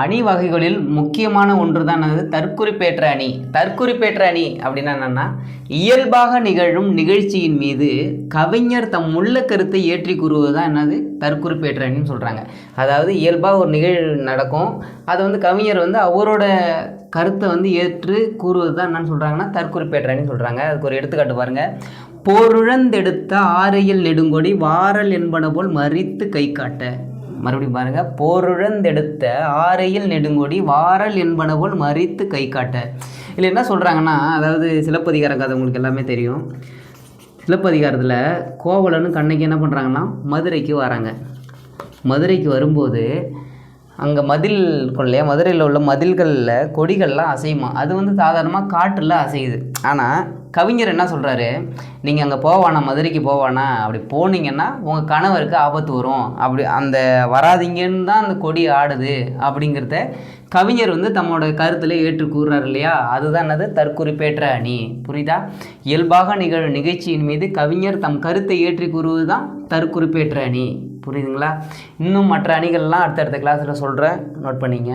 அணி வகைகளில் முக்கியமான ஒன்று தான் அது தற்குறிப்பேற்ற அணி. தற்குறிப்பேற்ற அணி அப்படின்னா என்னென்னா இயல்பாக நிகழும் நிகழ்ச்சியின் மீது கவிஞர் தம் உள்ள கருத்தை ஏற்றி கூறுவது தான் என்னது? தற்குறிப்பேற்ற அணின்னு சொல்கிறாங்க அதாவது இயல்பாக ஒரு நிகழ்வு நடக்கும். அதை வந்து கவிஞர் வந்து அவரோட கருத்தை வந்து ஏற்று கூறுவது தான் என்னன்னு சொல்கிறாங்கன்னா தற்குறிப்பேற்ற அணின்னு சொல்கிறாங்க அதுக்கு ஒரு எடுத்துக்காட்டு பாருங்கள் போருழந்தெடுத்த ஆரையில் நெடுங்கொடி வாரல் என்பன போல் மறித்து கை காட்ட. மறுபடியும் பாருங்க போருழந்தெடுத்த ஆரையில் நெடுங்கொடி வாரல் என்பனவோல் மறித்து கை காட்ட. இல்லை என்ன சொல்கிறாங்கன்னா அதாவது சிலப்பதிகார கதை உங்களுக்கு எல்லாமே தெரியும். சிலப்பதிகாரத்தில் கோவலனும் கண்ணைக்கு என்ன பண்ணுறாங்கன்னா மதுரைக்கு வராங்க. மதுரைக்கு வரும்போது அங்கே மதில் இருக்கும் இல்லையா? மதுரையில் உள்ள மதில்களில் கொடிகள்லாம் அசையுமா? அது வந்து சாதாரணமாக காற்றில் அசையுது. ஆனால் கவிஞர் என்ன சொல்கிறாரு நீங்கள் அங்கே போவானா? மதுரைக்கு போவானா? அப்படி போனீங்கன்னா உங்கள் கணவருக்கு ஆபத்து வரும். அப்படி அந்த வராதீங்கன்னு தான் அந்த கொடி ஆடுது. அப்படிங்கிறத கவிஞர் வந்து தம்மோட கருத்தில் ஏற்று கூறுறாரு இல்லையா? அதுதான் என்னது? தற்குறிப்பேற்ற அணி. புரியுதா? இயல்பாக நிகழும் நிகழ்ச்சியின் மீது கவிஞர் தம் கருத்தை ஏற்றி கூறுவது தான் தற்குறிப்பேற்ற அணி. புரியுதுங்களா? இன்னும் மற்ற அணிகள்லாம் அடுத்தடுத்த கிளாஸில் சொல்கிறேன் நோட் பண்ணிங்க.